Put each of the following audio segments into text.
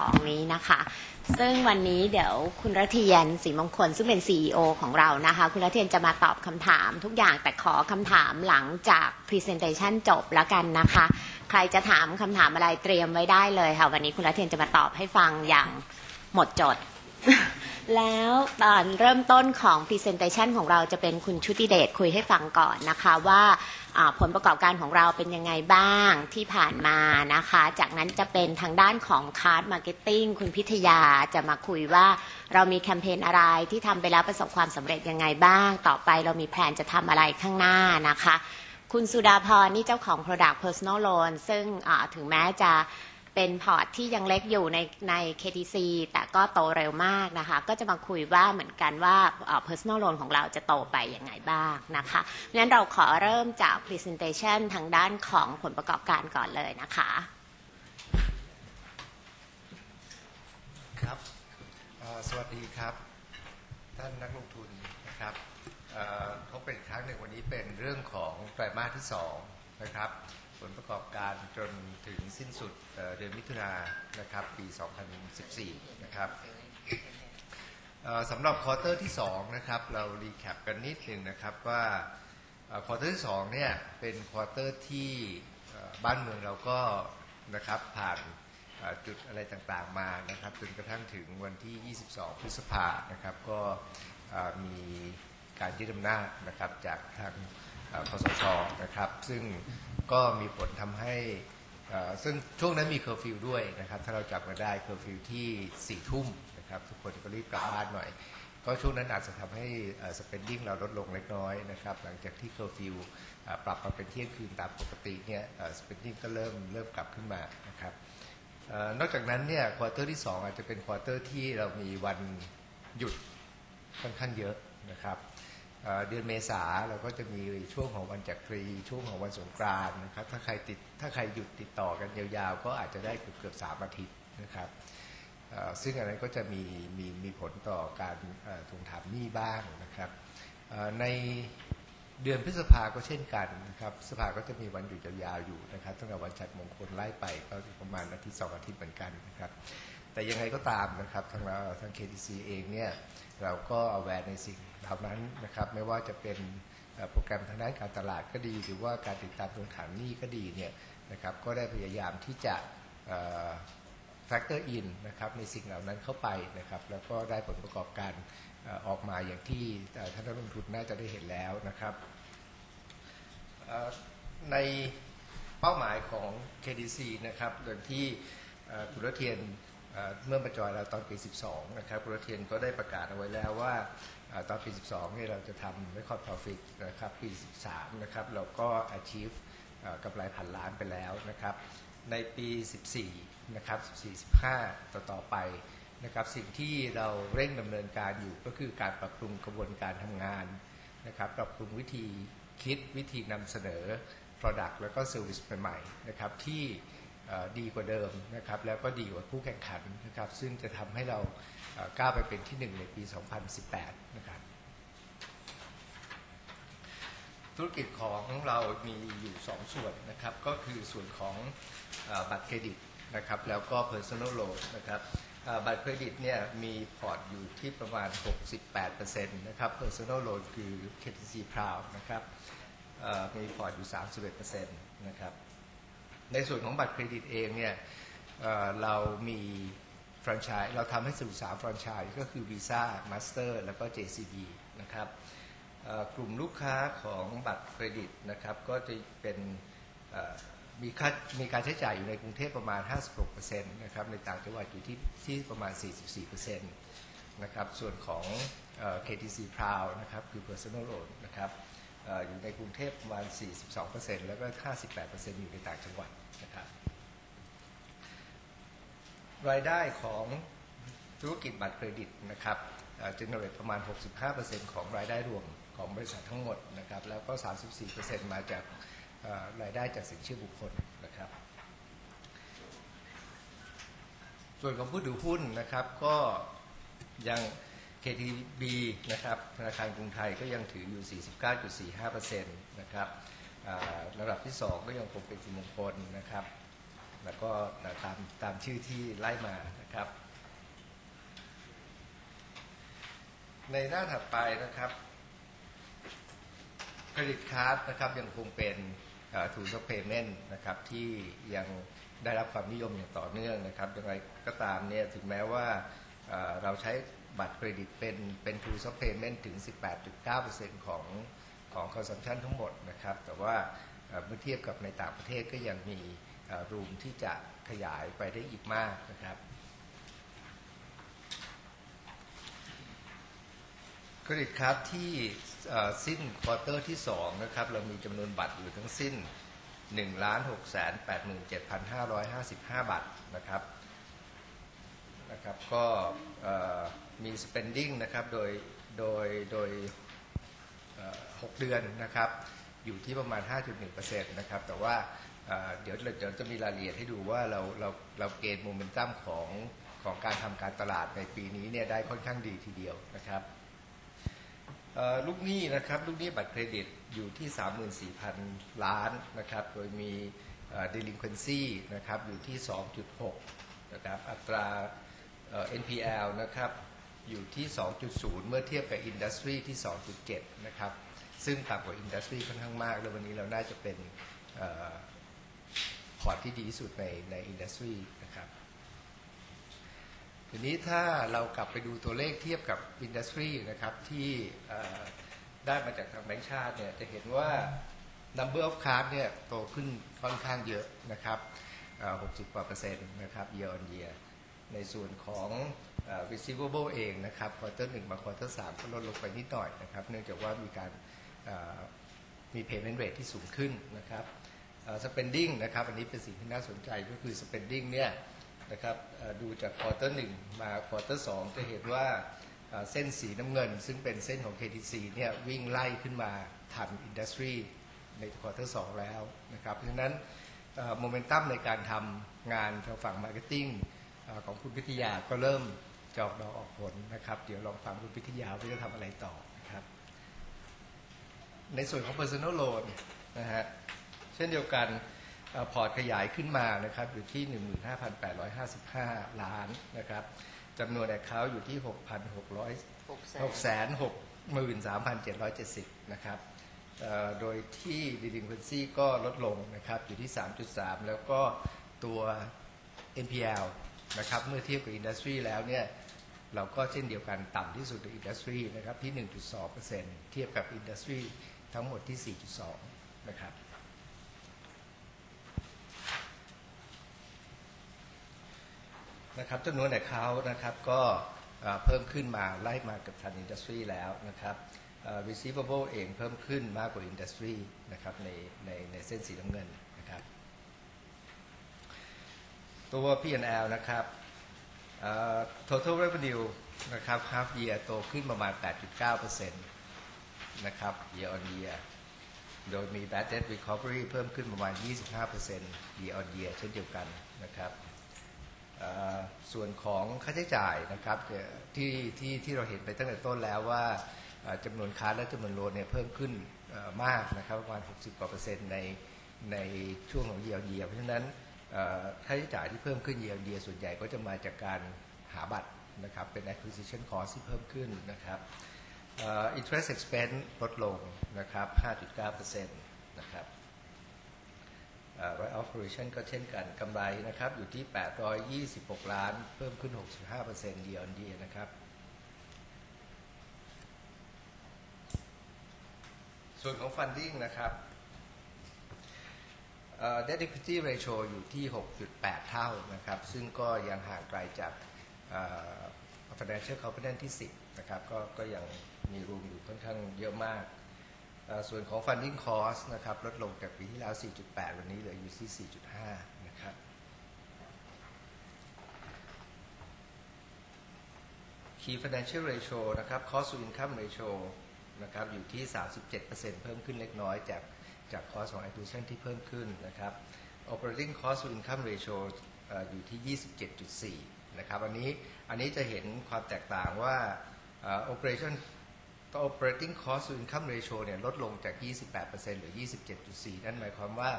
2นี้นะคะ ซึ่งวันนี้เดี๋ยวคุณรัตเทียนศรีมงคลซึ่งเป็น CEO ของเรานะคะ คุณรัตเทียนจะมาตอบคำถามทุกอย่างแต่ขอคำถามหลังจาก Presentation จบแล้วกันนะคะ ใครจะถามคำถามอะไรเตรียมไว้ได้เลยค่ะ วันนี้คุณรัตเทียนจะมาตอบให้ฟังอย่างหมดจด แล้วตอนเริ่มต้นของ Presentation ของเราจะเป็นคุณชุติเดชคุยให้ฟังก่อนนะคะว่า ผลประกอบการของเราเป็นยังไงบ้างที่ผ่านมานะคะ จากนั้นจะเป็นทางด้านของคาร์ดมาร์เก็ตติ้งคุณพิทยาจะมาคุยว่าเรามีแคมเปญอะไรที่ทำไปแล้วประสบความสำเร็จยังไงบ้าง ต่อไปเรามีแผนจะทำอะไรข้างหน้านะคะ คุณสุดาพรนี่เจ้าของ Product Personal Loan ซึ่งถึงแม้จะ เป็นพอร์ตที่ยังเล็กอยู่ในใน KTC แต่ก็โตเร็วมากนะคะ ก็จะมาคุยว่าเหมือนกันว่าเอ่อ personal loan ของเราจะโตไปยังไงบ้างนะคะงั้นเราขอเริ่มจาก presentation ทางด้านของผลประกอบการก่อนเลยนะคะ ครับ สวัสดีครับ ท่านนักลงทุนนะครับเอ่อพบกันครั้งหนึ่งวันนี้เป็นเรื่องของไตรมาสที่2นะครับ ผลประกอบการจนถึงสิ้นสุดเดือนมิถุนายนนะครับปี 2014 นะครับสำหรับควอเตอร์ที่2นะครับเรารีแคปกันนิดหนึ่งนะครับว่าควอเตอร์ที่2เนี่ยเป็นควอเตอร์ที่บ้านเมืองเราก็นะครับผ่านจุดอะไรต่างๆมานะครับจนกระทั่งถึงวันที่ 22 พฤษภานะครับก็มีการยึดอำนาจนะครับจากทาง คสชนะครับ ซึ่งก็มีผลทำให้ซึ่งช่วงนั้นมีเคอร์ฟิวด้วยนะครับ ถ้าเราจับมาได้เคอร์ฟิวที่4ทุ่มนะครับ ทุกคนก็รีบกลับบ้านหน่อย ก็ช่วงนั้นอาจจะทำให้สเปนดิ้งเราลดลงเล็กน้อยนะครับ หลังจากที่เคอร์ฟิวปรับมาเป็นเที่ยงคืนตามปกติเนี่ยสเปนดิ้งก็เริ่มเริ่มกลับขึ้นมานะครับนอกจากนั้นเนี่ยควอเตอร์ที่ 2 อาจจะเป็นควอเตอร์ที่เรามีวันหยุดค่อนข้างเยอะนะครับ เดือนเมษาเราก็จะมีช่วงของวันจักรีช่วงของวันสงกรานต์นะครับถ้าใครติดถ้าใครหยุดติดต่อกันยาวๆ ก็อาจจะได้เกือบเกือบสามอาทิตย์นะครับซึ่งอันนั้นก็จะมีมีมีผลต่อการเอ่อทวงถามหนี้บ้างนะครับในเดือนพฤษภาก็เช่นกันนะครับพฤษภาก็จะมีวันหยุดยาวๆอยู่นะครับตั้งแต่วันจัดมงคลไล่ไปก็ประมาณอาทิตย์สองอาทิตย์เหมือนกันนะครับ แต่ยังไงก็ตามนะครับทางเราทาง KTC เองเนี่ยเราก็เอาแวร์ในสิ่งเหล่านั้นนะครับไม่ว่าจะเป็นโปรแกรมทางด้านการตลาดก็ดี หรือว่าการติดตามทวงถามหนี้ก็ดีเนี่ยนะครับก็ได้พยายามที่จะ factor in นะครับในสิ่งเหล่านั้นเข้าไปนะครับแล้วก็ได้ผลประกอบการออกมาอย่างที่ท่านนักลงทุนน่าจะได้เห็นแล้วนะครับในเป้าหมายของ KDC นะครับโดยที่คุณรเทียน เมื่อมาจอยเราตอนปี 12 นะครับคุณเทียนก็ได้ประกาศเอาไว้แล้วว่าตอนปี 12เนี่ยเราจะทำ record profit นะครับปี 13 นะครับเราก็ achieve เอ่อกำไรพันล้านไปแล้วนะครับในปี 14 นะครับ 14 15 ต่อต่อไปนะครับสิ่งที่เราเร่งดำเนินการอยู่ก็คือการปรับปรุงกระบวนการทำงานนะครับปรับปรุงวิธีคิดวิธีนำเสนอ Product แล้วก็ Service ใหม่ๆนะครับที่ ดีกว่าเดิมนะครับแล้วก็ดีกว่าคู่แข่งขันนะครับซึ่งจะทำให้เราก้าวไปเป็นที่หนึ่งในปี 2018 นะครับ ธุรกิจของเรามีอยู่ 2 ส่วนนะครับ ก็คือส่วนของอบัตรเครดิตนะครับ แล้วก็ personal loan นะครับบัตรเครดิตเนี่ยมีพอร์ตอยู่ที่ประมาณ 68%นะครับ personal loan คือ KTC Proud นะครับมีพอร์ตอยู่ 31%นะครับ ในส่วนของบัตรเครดิตเองเนี่ยเเรามีแฟรนไชส์เราทำให้สู่สามแฟรนไชส์ก็คือ Visa Master แล้วก็ JCB นะครับกลุ่มลูกค้าของบัตรเครดิตนะครับก็จะเป็นมีค่ามีการใช้จ่ายอยู่ในกรุงเทพประมาณ 56%นะครับในต่างจังหวัดอยู่ที่ที่ประมาณ 44%นะครับส่วนของเอ่อ KTC Proud นะครับคือ Personal Loan นะครับ อยู่ในกรุงเทพประมาณ 42%แล้วก็ 58%อยู่ในต่างจังหวัดนะครับรายได้ของธุรกิจบัตรเครดิตนะครับจึงเนเรตประมาณ 65%ของรายได้รวมของบริษัททั้งหมดนะครับแล้วก็ 34%มาจากรายได้จากสินเชื่อบุคคลนะครับ ส่วนของผู้ถือหุ้นนะครับก็ยัง KTB นะครับธนาคารกรุงไทยก็ยังถืออยู่ 49.45%นะครับระดับที่ 2 ก็ยังคงเป็นสิมงคลนะครับ แล้วก็ตามตามชื่อที่ไล่มานะครับ ในหน้าถัดไปนะครับเครดิตการ์ดนะครับยังคงเป็นทูสเพเมนต์นะครับที่ยังได้รับความนิยมอย่างต่อเนื่องนะครับย่างไรก็ตามเนี่ยถึงแม้ว่าเราใช้ บัตรเครดิตเป็นเป็นทูสเพย์เมนต์ถึง 18.9%ของของคอนซัมชันทั้งหมดนะครับ แต่ว่าเมื่อเทียบกับในต่างประเทศก็ยังมีรูมที่จะขยายไปได้อีกมากนะครับเครดิตการ์ดที่สิ้นควอเตอร์ที่ 2 นะครับ เรามีจำนวนบัตรอยู่ทั้งสิ้น 1 6 8 7 5 5 5 บัตรนะครับนะครับก็มี spending นะครับโดยโดยโดยเอ่อ6เดือนนะครับอยู่ที่ประมาณ 5.1%นะครับแต่ว่าเดี๋ยวเดี๋ยวจะมีรายละเอียดให้ดูว่าเราเราเราเกณฑ์โมเมนตัมของของการทำการตลาดในปีนี้เนี่ยได้ค่อนข้างดีทีเดียวนะครับลูกหนี้นะครับลูกหนี้บัตรเครดิตอยู่ที่ 34,000 ล้านนะครับโดยมี delinquency นะครับอยู่ที่ 2.6นะครับอัตรา NPL นะครับ อยู่ที่ 2.0 เมื่อเทียบกับ industry ที่ 2.7 นะครับ ซึ่งต่ำกว่า industry ค่อนข้างมาก แล้ววันนี้เราน่าจะเป็นพอร์ตที่ดีที่สุดในใน industry นะครับทีนี้ถ้าเรากลับไปดูตัวเลขเทียบกับอินดัสทรีนะครับที่ได้มาจากทางแบงก์ชาติเนี่ยจะเห็นว่า number of card เนี่ยโตขึ้นค่อนข้างเยอะนะครับ60กว่าเปอร์เซ็นต์นะครับ year on year ในส่วนของ receivable เองนะครับ quarter 1มา quarter 3ก็ลดลงไปนิดหน่อยนะครับ เนื่องจากว่ามีการอ่อมี payment rate ที่สูงขึ้นนะครับอ่อ spending นะครับอันนี้เป็นสิ่งที่น่าสนใจก็คือ spending เนี่ยนะครับดูจากควอเตอร์หนึ่งมาควอเตอร์สองจะเห็นว่าเอ่อเส้นสีน้ำเงิน ซึ่งเป็นเส้นของ KTC เนี่ยวิ่งไล่ขึ้นมาทันอินดัสทรีในควอเตอร์สองแล้วนะครับ เพราะฉะนั้นโมเมนตัมในการทำงานทางฝั่งมาร์เก็ตติ้งของคุณพิทยาก็เริ่ม จอกดอกออกผลนะครับ เดี๋ยวลองฟังคุณพิทยาว่าจะทำอะไรต่อนะครับ ในส่วนของ personal loan นะฮะเช่นเดียวกันอพอร์ตขยายขึ้นมานะครับอยู่ที่ 15,855 ล้านนะครับจำนวนแอคเคาท์อยู่ที่ 6,600 663,770 นะครับเอ่อโดยที่ delinquency ก็ลดลงนะครับอยู่ที่ 3.3 แล้วก็ตัว NPL นะครับเมื่อเทียบกับ industry แล้วเนี่ย เราก็เช่นเดียวกันต่ำที่สุดใน industry นะครับที่ 1.2%เทียบกับ industry ทั้งหมดที่ 4.2 นะครับ นะครับจำนวนแอคเคานะครับก็เพิ่มขึ้นมาไล่มากับทันอินดัสทรีแล้วนะครับ receivable เองเพิ่มขึ้นมากกว่าอินดัสทรีนะครับในในในเส้นสีน้ำเงินนะครับ ตัว P&L นะครับ total revenue นะครับ half year โตขึ้นประมาณ 8.9%นะครับ year on year โดยมี bad debt recovery เพิ่มขึ้นประมาณ 25% year on year เช่นเดียวกันนะครับเอ่อส่วนของค่าใช้จ่ายนะครับที่ที่ที่เราเห็นไปตั้งแต่ต้นแล้วว่าจำนวนค้าและจำนวนโลนเนี่ยเพิ่มขึ้นมากนะครับประมาณ 60กว่าเปอร์เซ็นต์ในในช่วงของเยียร์เยียเพราะฉะนั้น ค่าใช้จ่ายที่เพิ่มขึ้นเยียร์เยียส่วนใหญ่ก็จะมาจากการหาบัตรนะครับเป็น acquisition cost ที่เพิ่มขึ้นนะครับ interest expense ลดลงนะครับ 5.9%นะครับไร operation ก็เช่นกันกำไรนะครับอยู่ที่ 826 ล้าน เพิ่มขึ้น 65% year on year นะครับ ส่วนของ funding นะครับ debt equity ratio อยู่ที่ 6.8 เท่านะครับ ซึ่งก็ยังห่างไกลจากอ่อ financial covenant ที่ 10 นะครับ ก็ก็ยังมีรูมอยู่ค่อนข้างเยอะมากอ่อส่วนของ funding cost นะครับ ลดลงจากปีที่แล้ว 4.8 วันนี้เหลืออยู่ที่ 4.5 นะครับ Key financial ratio นะครับ cost to income ratio นะครับ อยู่ที่ 37%เพิ่มขึ้นเล็กน้อยจาก จาก cost ของ acquisition ที่เพิ่มขึ้นนะครับ operating cost to income ratio ออยู่ที่ 27.4 นะครับ อันนี้อันนี้จะเห็นความแตกต่างว่าเอ่อ operation ตัว operating cost to income ratio เนี่ยลดลงจาก 28%หลือ 27.4 นั่นหมายความว่า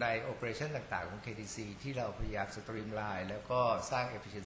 ในโอเปอเรชันต่าง ๆ ของ KDC ที่เราพยายามสตรีมไลน์แล้วก็สร้าง efficiency